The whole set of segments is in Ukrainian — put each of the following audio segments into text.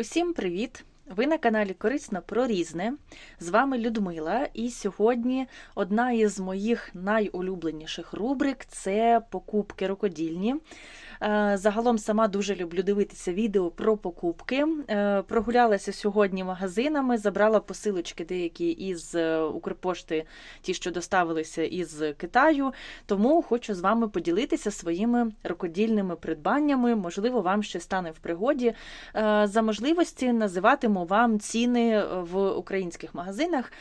Усім привіт! Ви на каналі Корисно про різне. З вами Людмила, і сьогодні одна із моїх найулюбленіших рубрик це покупки рукодільні. Е, Загалом сама дуже люблю дивитися відео про покупки. Е, Прогулялася сьогодні магазинами, забрала посилочки деякі із е, Укрпошти, ті, що доставилися із Китаю. Тому хочу з вами поділитися своїми рукодільними придбаннями. Можливо, вам ще стане в пригоді. За можливості називатиму вам ціни в українських магазинах,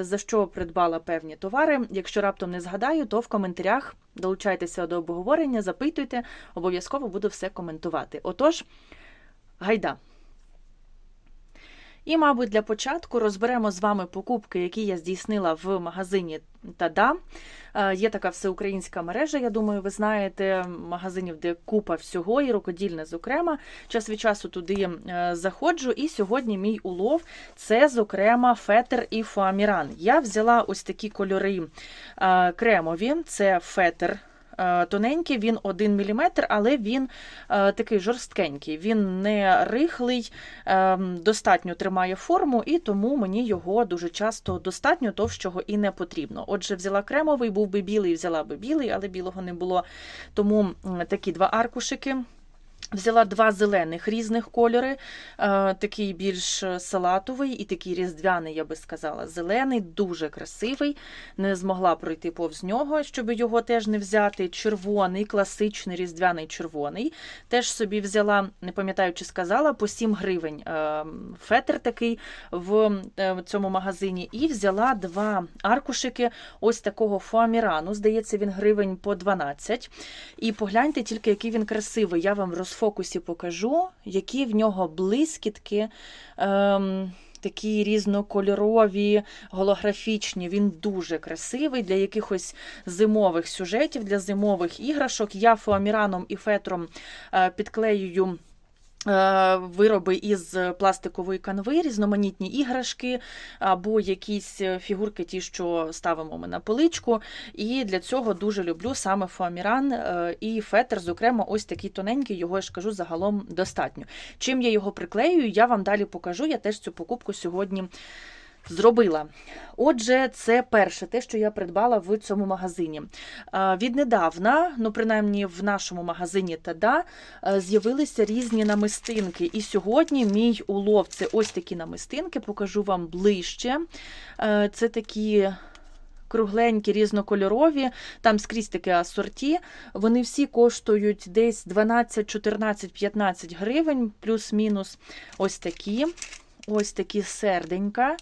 за що придбала певні товари. Якщо раптом не згадаю, то в коментарях долучайтеся до обговорення, запитуйте, обов'язково буду все коментувати. Отож, гайда. І, мабуть, для початку розберемо з вами покупки, які я здійснила в магазині Тада. Е, Є така всеукраїнська мережа, я думаю, ви знаєте, магазинів, де купа всього, і рукодільне, зокрема. Час від часу туди е, заходжу. І сьогодні мій улов це, зокрема, фетер і фоаміран. Я взяла ось такі кольори е, кремові, це фетер. Е, Тоненький, він 1 мм, але він е, такий жорсткенький. Він не рихлий, е, достатньо тримає форму, і тому мені його дуже часто достатньо товщого і не потрібно. Отже, взяла кремовий, був би білий, взяла би білий, але білого не було. Тому такі два аркушики. Взяла два зелених різних кольори, е, такий більш салатовий і такий різдвяний, я би сказала. Зелений, дуже красивий. Не змогла пройти повз нього, щоб його теж не взяти. Червоний, класичний різдвяний червоний. Теж собі взяла, не пам'ятаю, чи сказала, по 7 гривень е, фетр такий в е, цьому магазині. І взяла два аркушики ось такого фоамірану. Здається, він гривень по 12. І погляньте тільки, який він красивий. Я вам в розфокусі покажу, які в нього блискітки. Ем, Такі різнокольорові, голографічні. Він дуже красивий для якихось зимових сюжетів, для зимових іграшок. Я фоаміраном і фетром е, підклеюю. Е, Вироби із пластикової канви, різноманітні іграшки або якісь е, фігурки, ті, що ставимо ми на поличку. І для цього дуже люблю саме фоаміран е, і фетр, зокрема, ось такий тоненький, його я ж кажу, загалом достатньо. Чим я його приклеюю, я вам далі покажу. Я теж цю покупку сьогодні зробила. Отже, це перше, те, що я придбала в цьому магазині. Е, Віднедавна, ну принаймні в нашому магазині Тада, е, з'явилися різні намистинки. І сьогодні мій улов це ось такі намистинки, покажу вам ближче. Е, Це такі. Кругленькі, різнокольорові, там скрізь таке асорті. Вони всі коштують десь 12, 14, 15 гривень, плюс-мінус. Ось такі. Ось такі серденька.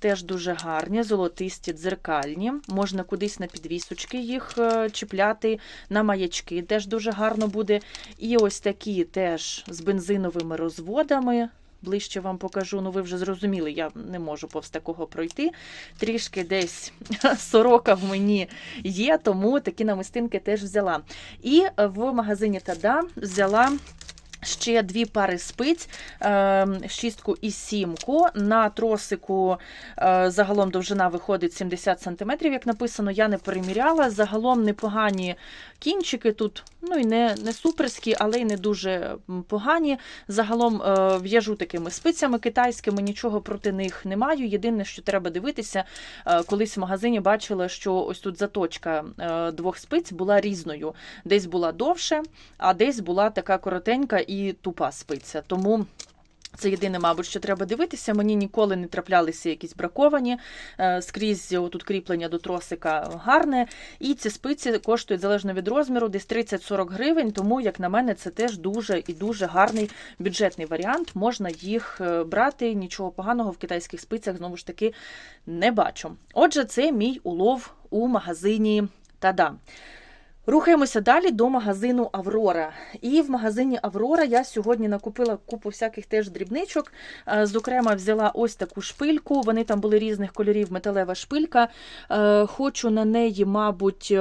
Теж дуже гарні, золотисті, дзеркальні. Можна кудись на підвісочки їх е, чіпляти, на маячки теж дуже гарно буде. І ось такі теж з бензиновими розводами. Ближче вам покажу, ну ви вже зрозуміли, я не можу повз такого пройти. Трішки десь сорока в мені є, тому такі намистинки теж взяла. І в магазині Тада взяла. Ще дві пари спиць, е, шістку і сімку. На тросику е, загалом довжина виходить 70 см, як написано, я не переміряла. Загалом непогані кінчики тут, ну і не, не суперські, але й не дуже погані. Загалом е, в'яжу такими спицями китайськими, нічого проти них не маю. Єдине, що треба дивитися, е, колись в магазині бачила, що ось тут заточка двох спиць була різною. Десь була довше, а десь була така коротенька і тупа спиця. Тому. Це єдине, мабуть, що треба дивитися. Мені ніколи не траплялися якісь браковані. Е, Скрізь тут кріплення до тросика гарне. І ці спиці коштують залежно від розміру, десь 30-40 гривень. Тому, як на мене, це теж дуже і дуже гарний бюджетний варіант. Можна їх е, брати. Нічого поганого в китайських спицях знову ж таки не бачу. Отже, це мій улов у магазині Тада. Рухаємося далі до магазину Аврора. І в магазині Аврора я сьогодні накупила купу всяких теж дрібничок. Е, Зокрема, взяла ось таку шпильку. Вони там були різних кольорів, металева шпилька. Е, Хочу на неї, мабуть.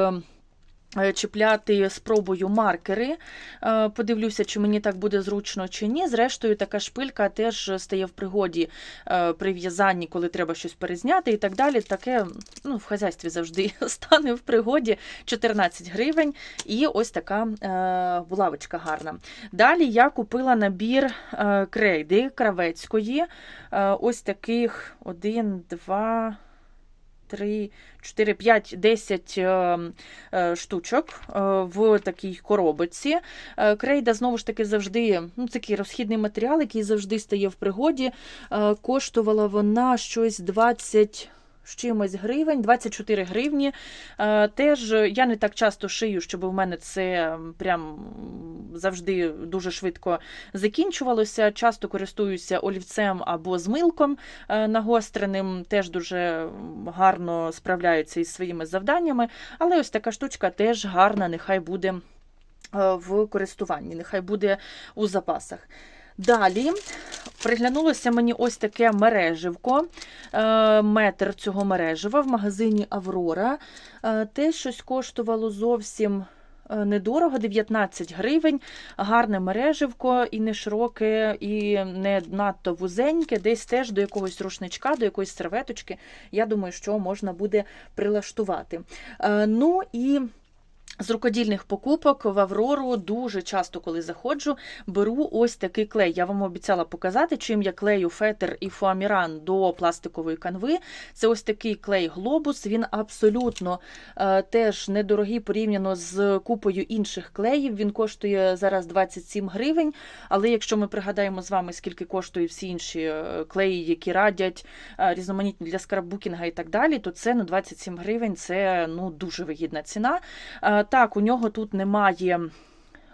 Е, чіпляти спробую маркери. Е, Подивлюся, чи мені так буде зручно чи ні. Зрештою, така шпилька теж стає в пригоді е, при в'язанні, коли треба щось перезняти і так далі. Таке ну, в хазяйстві завжди стане в пригоді 14 гривень. І ось така булавочка гарна. Далі я купила набір крейди кравецької. Ось таких 1, 2. 3, 4, 5, 10 е, е, штучок е, в такій коробочці. Е, Крейда, знову ж таки, завжди ну, такий розхідний матеріал, який завжди стає в пригоді. Е, Коштувала вона щось 20 з чимось гривень, 24 гривні. Е, Теж я не так часто шию, щоб у мене це прям завжди дуже швидко закінчувалося. Часто користуюся олівцем або змилком е, нагостреним, теж дуже гарно справляються із своїми завданнями. Але ось така штучка теж гарна, нехай буде е, в користуванні, нехай буде у запасах. Далі приглянулося мені ось таке мереживко, е, метр цього мережива в магазині Аврора. Е, Те щось коштувало зовсім е, недорого, 19 гривень. Гарне мереживко і не широке, і не надто вузеньке, десь теж до якогось рушничка, до якоїсь серветочки. Я думаю, що можна буде прилаштувати. Ну і з рукодільних покупок в Аврору дуже часто, коли заходжу, беру ось такий клей. Я вам обіцяла показати, чим я клею фетр і фуаміран до пластикової канви. Це ось такий клей глобус. Він абсолютно е, теж недорогий порівняно з купою інших клеїв. Він коштує зараз 27 гривень. Але якщо ми пригадаємо з вами, скільки коштують всі інші е, клеї, які радять е, різноманітні для скраббукінга і так далі, то це ну 27 гривень це ну дуже вигідна ціна. Так, у нього тут немає.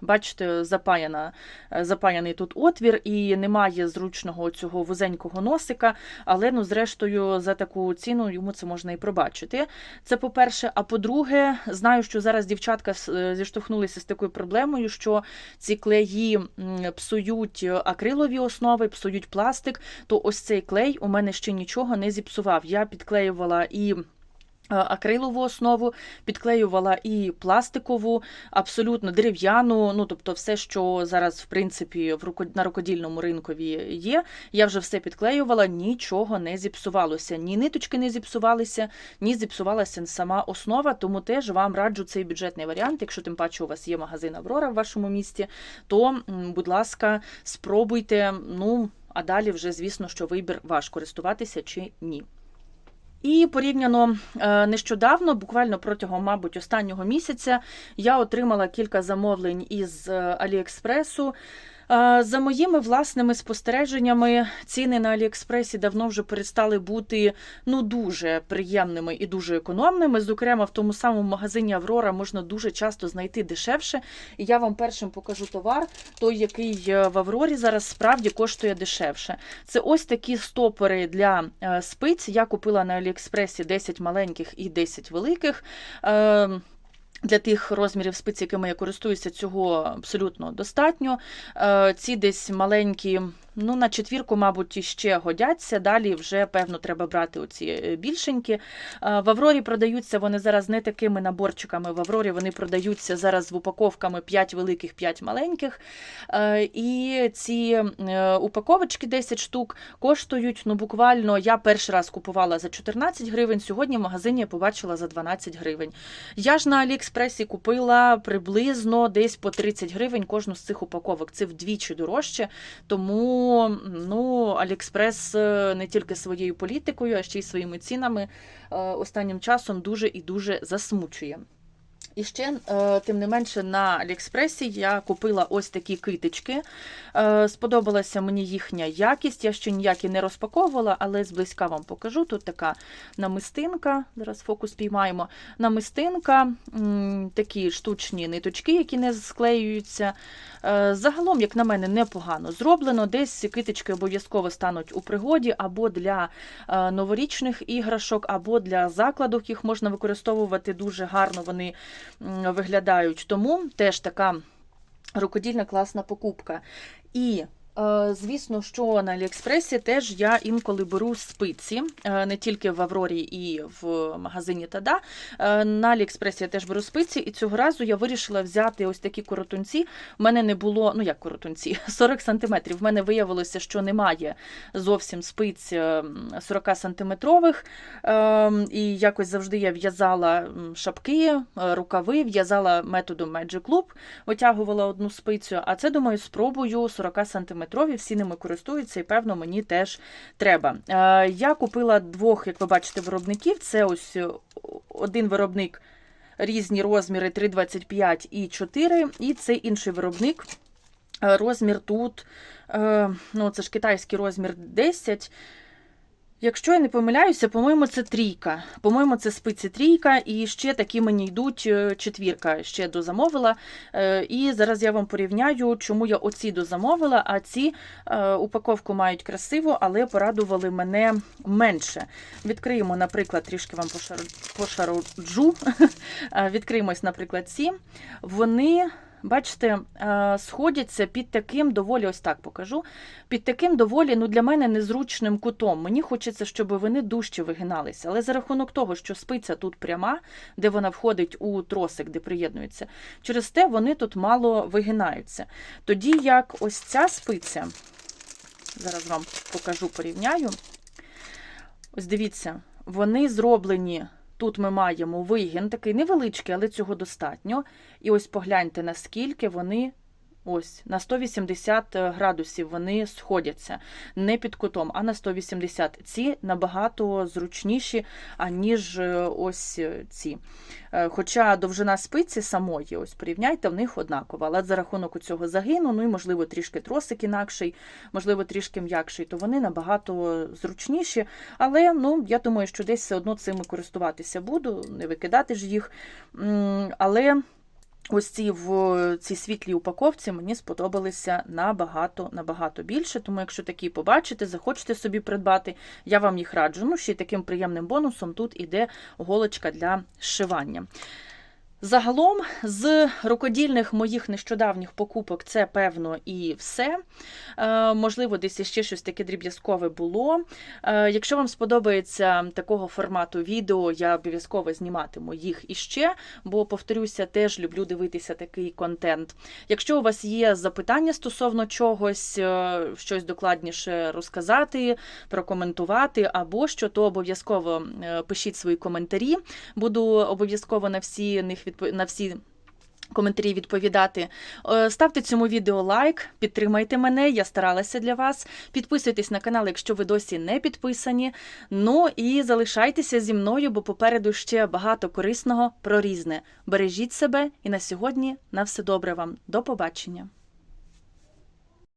Бачите, запаяна, е, запаяний тут отвір і немає зручного цього вузенького носика, але ну, зрештою, за таку ціну йому це можна і пробачити. Це по-перше. А по-друге, знаю, що зараз дівчатка е, зіштовхнулися з такою проблемою, що ці клеї псують акрилові основи, псують пластик. То ось цей клей у мене ще нічого не зіпсував. Я підклеювала і. Е, Акрилову основу підклеювала і пластикову, абсолютно дерев'яну. Ну тобто, все, що зараз в принципі в руко- на рукодільному ринкові є. Я вже все підклеювала, нічого не зіпсувалося. Ні ниточки не зіпсувалися, ні зіпсувалася сама основа. Тому теж вам раджу цей бюджетний варіант. Якщо тим паче у вас є магазин Аврора в вашому місті, то, будь ласка, спробуйте. Ну а далі вже звісно, що вибір ваш користуватися чи ні. І порівняно е, нещодавно, буквально протягом, мабуть, останнього місяця, я отримала кілька замовлень із е, Аліекспресу. За моїми власними спостереженнями, ціни на Аліекспресі давно вже перестали бути ну дуже приємними і дуже економними. Зокрема, в тому самому магазині Аврора можна дуже часто знайти дешевше. І я вам першим покажу товар, той, який е, в Аврорі зараз справді коштує дешевше. Це ось такі стопори для е, спиць. Я купила на Аліекспресі 10 маленьких і 10 великих. Для тих розмірів спиць, якими я користуюся, цього абсолютно достатньо. Е, Ці десь маленькі, ну на четвірку, мабуть, іще годяться. Далі вже, певно, треба брати оці е, більшенькі. Е, В Аврорі продаються вони зараз не такими наборчиками. В Аврорі вони продаються зараз в упаковками 5 великих, 5 маленьких. І ці упаковочки 10 штук коштують ну буквально. Я перший раз купувала за 14 гривень. Сьогодні в магазині я побачила за 12 гривень. Я ж на Аліекспресі купила приблизно десь по 30 гривень кожну з цих упаковок. Це вдвічі дорожче. Тому ну, Аліекспрес е, не тільки своєю політикою, а ще й своїми цінами е, останнім часом дуже і дуже засмучує. І ще, е, тим не менше, на Аліекспресі я купила ось такі китички. Е, Сподобалася мені їхня якість. Я ще ніякі не розпаковувала, але зблизька вам покажу. Тут така намистинка. Зараз фокус піймаємо. Намистинка, такі штучні ниточки, які не склеюються. Е, Загалом, як на мене, непогано зроблено. Десь китички обов'язково стануть у пригоді або для новорічних іграшок, або для закладок їх можна використовувати дуже гарно. Вони виглядають. Тому теж така рукодільна класна покупка. І Звісно, що на Аліекспресі теж я інколи беру спиці, е, не тільки в Аврорі і в магазині Тада. Е, На Аліекспресі я теж беру спиці, і цього разу я вирішила взяти ось такі коротунці. У мене не було, ну як коротунці, 40 сантиметрів. В мене виявилося, що немає зовсім спиць е, 40 сантиметрових. Е, І якось завжди я в'язала шапки, е, рукави, в'язала методом Magic Loop, витягувала одну спицю. А це, думаю, спробую 40 сантиметрові. Всі ними користуються, і певно, мені теж треба. Е, Я купила двох, як ви бачите, виробників. Це ось е, один виробник. Різні розміри 3,25 і 4, і цей інший виробник. е, Розмір тут, ну це ж китайський розмір 10. Якщо я не помиляюся, по-моєму, це трійка. По-моєму, це спиці трійка, і ще такі мені йдуть е, четвірка. Ще дозамовила. Е, І зараз я вам порівняю, чому я оці дозамовила, а ці е, упаковку мають красиво, але порадували мене менше. Відкриємо, наприклад, трішки вам пошар- пошароджу. Е, Відкриємо, ось, наприклад, ці. Вони. Бачите, е, сходяться під таким доволі, ось так покажу, під таким доволі ну, для мене незручним кутом. Мені хочеться, щоб вони дужче вигиналися. Але за рахунок того, що спиця тут пряма, де вона входить у тросик, де приєднується, через те вони тут мало вигинаються. Тоді як ось ця спиця, зараз вам покажу, порівняю. Ось дивіться, вони зроблені. Тут ми маємо вигін, такий невеличкий, але цього достатньо. І ось погляньте, наскільки вони ось на 180 градусів вони сходяться не під кутом, а на 180. Ці набагато зручніші, аніж е, ось е, ці. Е, Хоча довжина спиці самої, ось порівняйте, в них однакова. Але за рахунок цього загину, ну і можливо трішки тросик інакший, можливо, трішки м'якший, то вони набагато зручніші. Але ну, я думаю, що десь все одно цими користуватися буду, не викидати ж їх. Але. Ось ці в цій світлій упаковці мені сподобалися набагато набагато більше. Тому, якщо такі побачите, захочете собі придбати, я вам їх раджу. Ну, ще й таким приємним бонусом тут іде голочка для зшивання. Загалом, з рукодільних моїх нещодавніх покупок, це певно і все. Е, можливо, десь іще щось таке дріб'язкове було. Е, якщо вам сподобається такого формату відео, я обов'язково зніматиму їх іще, бо, повторюся, теж люблю дивитися такий контент. Якщо у вас є запитання стосовно чогось, е, щось докладніше розказати, прокоментувати або що, то обов'язково пишіть свої коментарі. Буду обов'язково на всі них на всі. Коментарі відповідати. Е, Ставте цьому відео лайк, підтримайте мене, я старалася для вас. Підписуйтесь на канал, якщо ви досі не підписані. Ну і залишайтеся зі мною, бо попереду ще багато корисного про різне. Бережіть себе і на сьогодні на все добре вам. До побачення.